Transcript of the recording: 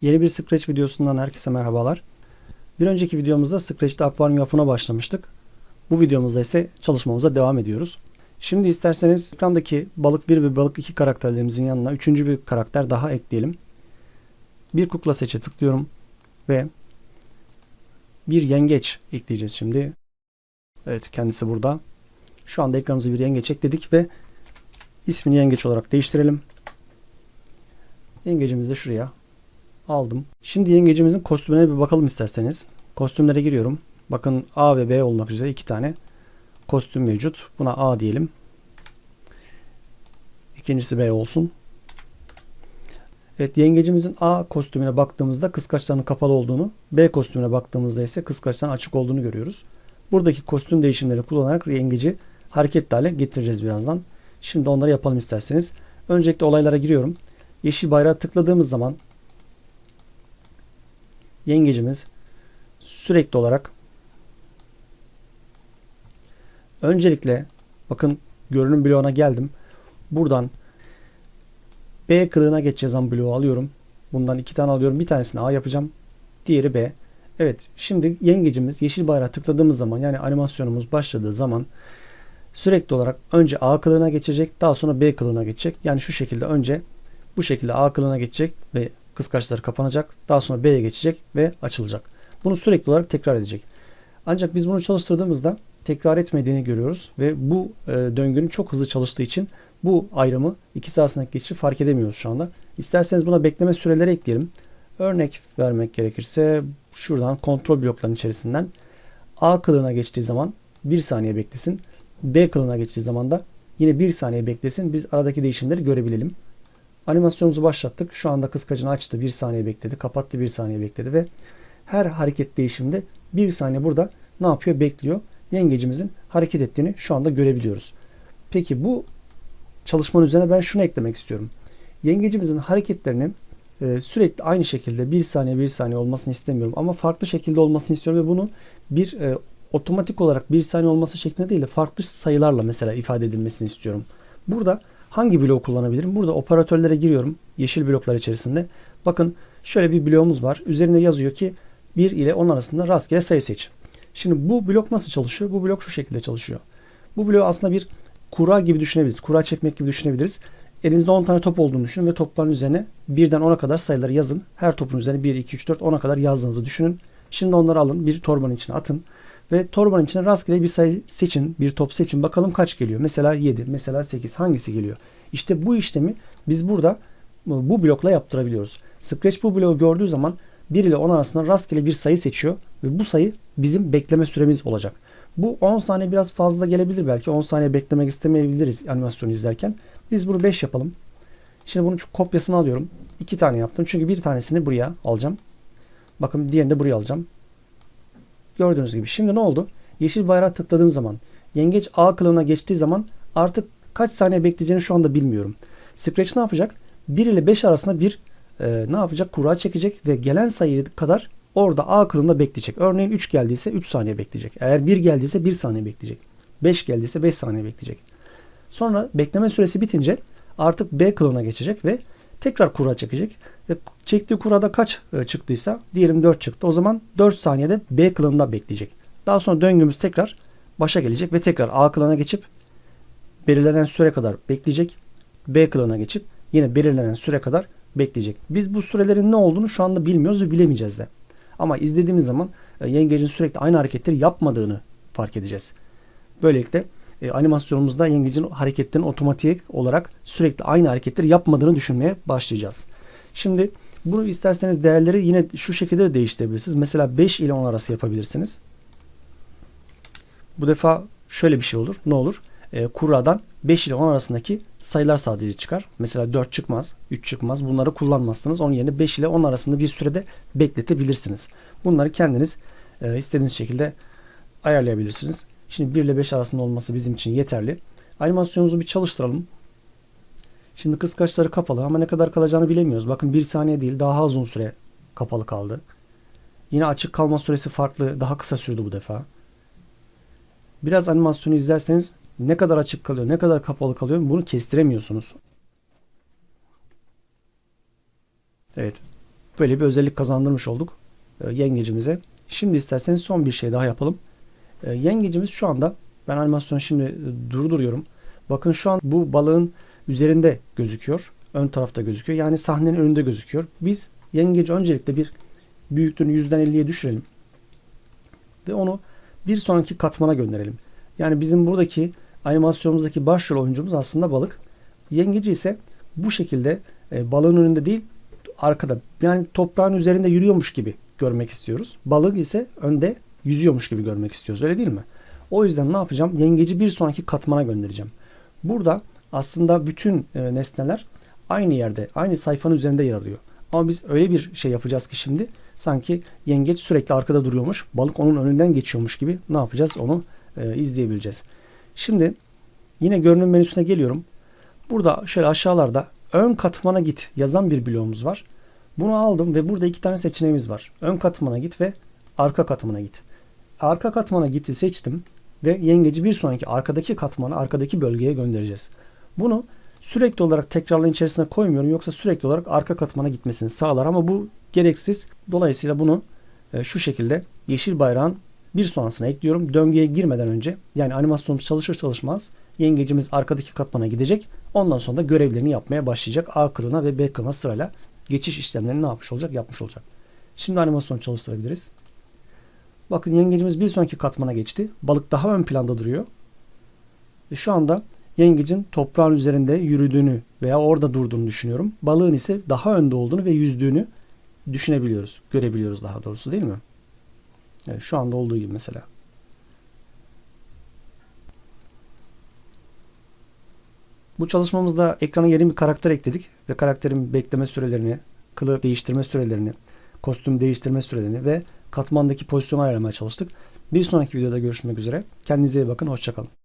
Yeni bir Scratch videosundan herkese merhabalar. Bir önceki videomuzda Scratch'te akvaryum yapına başlamıştık. Bu videomuzda ise çalışmamıza devam ediyoruz. Şimdi isterseniz ekrandaki balık 1 ve balık 2 karakterlerimizin yanına üçüncü bir karakter daha ekleyelim. Bir kukla seçe tıklıyorum ve bir yengeç ekleyeceğiz şimdi. Evet kendisi burada. Şu anda ekranımıza bir yengeç ekledik ve ismini yengeç olarak değiştirelim. Yengecimizi de şuraya aldım. Şimdi yengecimizin kostümüne bir bakalım isterseniz. Kostümlere giriyorum. Bakın A ve B olmak üzere iki tane kostüm mevcut. Buna A diyelim. İkincisi B olsun. Evet yengecimizin A kostümüne baktığımızda kıskaçlarının kapalı olduğunu, B kostümüne baktığımızda ise kıskaçların açık olduğunu görüyoruz. Buradaki kostüm değişimleri kullanarak yengeci hareketli hale getireceğiz birazdan. Şimdi onları yapalım isterseniz. Öncelikle olaylara giriyorum. Yeşil bayrağı tıkladığımız zaman yengecimiz sürekli olarak öncelikle bakın görünüm bloğuna geldim. Buradan B kılığına geçeceğiz an bloğu alıyorum. Bundan iki tane alıyorum. Bir tanesini A yapacağım. Diğeri B. Evet şimdi yengecimiz yeşil bayrağı tıkladığımız zaman yani animasyonumuz başladığı zaman sürekli olarak önce A kılığına geçecek daha sonra B kılığına geçecek. Yani şu şekilde önce bu şekilde A kılığına geçecek ve kıskaçları kapanacak. Daha sonra B'ye geçecek ve açılacak. Bunu sürekli olarak tekrar edecek. Ancak biz bunu çalıştırdığımızda tekrar etmediğini görüyoruz ve bu e, döngünün çok hızlı çalıştığı için bu ayrımı ikisi arasındaki geçişi fark edemiyoruz şu anda. İsterseniz buna bekleme süreleri ekleyelim. Örnek vermek gerekirse şuradan kontrol bloklarının içerisinden A kılığına geçtiği zaman 1 saniye beklesin. B kılığına geçtiği zaman da yine 1 saniye beklesin. Biz aradaki değişimleri görebilelim. Animasyonumuzu başlattık. Şu anda kıskacını açtı. 1 saniye bekledi. Kapattı. 1 saniye bekledi ve her hareket değişiminde 1 saniye burada ne yapıyor? Bekliyor. Yengecimizin hareket ettiğini şu anda görebiliyoruz. Peki bu çalışmanın üzerine ben şunu eklemek istiyorum. Yengecimizin hareketlerini e, sürekli aynı şekilde 1 saniye 1 saniye olmasını istemiyorum ama farklı şekilde olmasını istiyorum ve bunu bir e, otomatik olarak 1 saniye olması şeklinde değil de farklı sayılarla mesela ifade edilmesini istiyorum. Burada hangi bloğu kullanabilirim? Burada operatörlere giriyorum. Yeşil bloklar içerisinde. Bakın şöyle bir bloğumuz var. Üzerinde yazıyor ki 1 ile 10 arasında rastgele sayı seç. Şimdi bu blok nasıl çalışıyor? Bu blok şu şekilde çalışıyor. Bu bloğu aslında bir kura gibi düşünebiliriz. Kura çekmek gibi düşünebiliriz. Elinizde 10 tane top olduğunu düşünün ve topların üzerine birden 10'a kadar sayıları yazın. Her topun üzerine 1, 2, 3, 4, 10'a kadar yazdığınızı düşünün. Şimdi onları alın bir torbanın içine atın. Ve torbanın içine rastgele bir sayı seçin. Bir top seçin. Bakalım kaç geliyor. Mesela 7, mesela 8. Hangisi geliyor? İşte bu işlemi biz burada bu blokla yaptırabiliyoruz. Scratch bu bloğu gördüğü zaman 1 ile 10 arasında rastgele bir sayı seçiyor. Ve bu sayı bizim bekleme süremiz olacak. Bu 10 saniye biraz fazla gelebilir belki. 10 saniye beklemek istemeyebiliriz animasyonu izlerken. Biz bunu 5 yapalım. Şimdi bunun kopyasını alıyorum. 2 tane yaptım. Çünkü bir tanesini buraya alacağım. Bakın diğerini de buraya alacağım. Gördüğünüz gibi. Şimdi ne oldu? Yeşil bayrağı tıkladığım zaman yengeç A kılığına geçtiği zaman artık kaç saniye bekleyeceğini şu anda bilmiyorum. Scratch ne yapacak? 1 ile 5 arasında bir e, ne yapacak? Kura çekecek ve gelen sayı kadar orada A kılığında bekleyecek. Örneğin 3 geldiyse 3 saniye bekleyecek. Eğer 1 geldiyse 1 saniye bekleyecek. 5 geldiyse 5 saniye bekleyecek. Sonra bekleme süresi bitince artık B kılığına geçecek ve tekrar kura çekecek. Ve çektiği kurada kaç e, çıktıysa diyelim 4 çıktı. O zaman 4 saniyede B kılığında bekleyecek. Daha sonra döngümüz tekrar başa gelecek ve tekrar A kılığına geçip belirlenen süre kadar bekleyecek. B kılığına geçip yine belirlenen süre kadar bekleyecek. Biz bu sürelerin ne olduğunu şu anda bilmiyoruz ve bilemeyeceğiz de. Ama izlediğimiz zaman e, yengecin sürekli aynı hareketleri yapmadığını fark edeceğiz. Böylelikle e, animasyonumuzda yengecin hareketlerini otomatik olarak sürekli aynı hareketleri yapmadığını düşünmeye başlayacağız. Şimdi bunu isterseniz değerleri yine şu şekilde de değiştirebilirsiniz. Mesela 5 ile 10 arası yapabilirsiniz. Bu defa şöyle bir şey olur. Ne olur? E, kurradan 5 ile 10 arasındaki sayılar sadece çıkar. Mesela 4 çıkmaz, 3 çıkmaz. Bunları kullanmazsınız. Onun yerine 5 ile 10 arasında bir sürede bekletebilirsiniz. Bunları kendiniz e, istediğiniz şekilde ayarlayabilirsiniz. Şimdi 1 ile 5 arasında olması bizim için yeterli. Animasyonumuzu bir çalıştıralım. Şimdi kıskaçları kapalı ama ne kadar kalacağını bilemiyoruz. Bakın 1 saniye değil daha uzun süre kapalı kaldı. Yine açık kalma süresi farklı. Daha kısa sürdü bu defa. Biraz animasyonu izlerseniz ne kadar açık kalıyor, ne kadar kapalı kalıyor bunu kestiremiyorsunuz. Evet. Böyle bir özellik kazandırmış olduk e, yengecimize. Şimdi isterseniz son bir şey daha yapalım. E, yengecimiz şu anda ben animasyonu şimdi e, durduruyorum. Bakın şu an bu balığın üzerinde gözüküyor. Ön tarafta gözüküyor. Yani sahnenin önünde gözüküyor. Biz yengeci öncelikle bir büyüklüğünü yüzden 50'ye düşürelim. Ve onu bir sonraki katmana gönderelim. Yani bizim buradaki animasyonumuzdaki başrol oyuncumuz aslında balık. Yengeci ise bu şekilde e, balığın önünde değil arkada yani toprağın üzerinde yürüyormuş gibi görmek istiyoruz. Balık ise önde yüzüyormuş gibi görmek istiyoruz. Öyle değil mi? O yüzden ne yapacağım? Yengeci bir sonraki katmana göndereceğim. Burada aslında bütün e, nesneler aynı yerde, aynı sayfanın üzerinde yer alıyor. Ama biz öyle bir şey yapacağız ki şimdi sanki yengeç sürekli arkada duruyormuş, balık onun önünden geçiyormuş gibi ne yapacağız? Onu e, izleyebileceğiz. Şimdi yine görünüm menüsüne geliyorum. Burada şöyle aşağılarda ön katmana git yazan bir bloğumuz var. Bunu aldım ve burada iki tane seçeneğimiz var. Ön katmana git ve arka katmana git. Arka katmana giti seçtim ve yengeci bir sonraki arkadaki katmana, arkadaki bölgeye göndereceğiz. Bunu sürekli olarak tekrarların içerisine koymuyorum yoksa sürekli olarak arka katmana gitmesini sağlar ama bu gereksiz. Dolayısıyla bunu e, şu şekilde yeşil bayrağın bir sonrasına ekliyorum. Döngüye girmeden önce yani animasyonumuz çalışır çalışmaz yengecimiz arkadaki katmana gidecek. Ondan sonra da görevlerini yapmaya başlayacak. A kılığına ve B kılığına sırayla geçiş işlemlerini ne yapmış olacak? Yapmış olacak. Şimdi animasyonu çalıştırabiliriz. Bakın yengecimiz bir sonraki katmana geçti. Balık daha ön planda duruyor. Ve şu anda yengecin toprağın üzerinde yürüdüğünü veya orada durduğunu düşünüyorum. Balığın ise daha önde olduğunu ve yüzdüğünü düşünebiliyoruz. Görebiliyoruz daha doğrusu değil mi? Evet, şu anda olduğu gibi mesela. Bu çalışmamızda ekrana yeni bir karakter ekledik ve karakterin bekleme sürelerini, kılığı değiştirme sürelerini, kostüm değiştirme sürelerini ve katmandaki pozisyonu ayarlamaya çalıştık. Bir sonraki videoda görüşmek üzere. Kendinize iyi bakın. Hoşçakalın.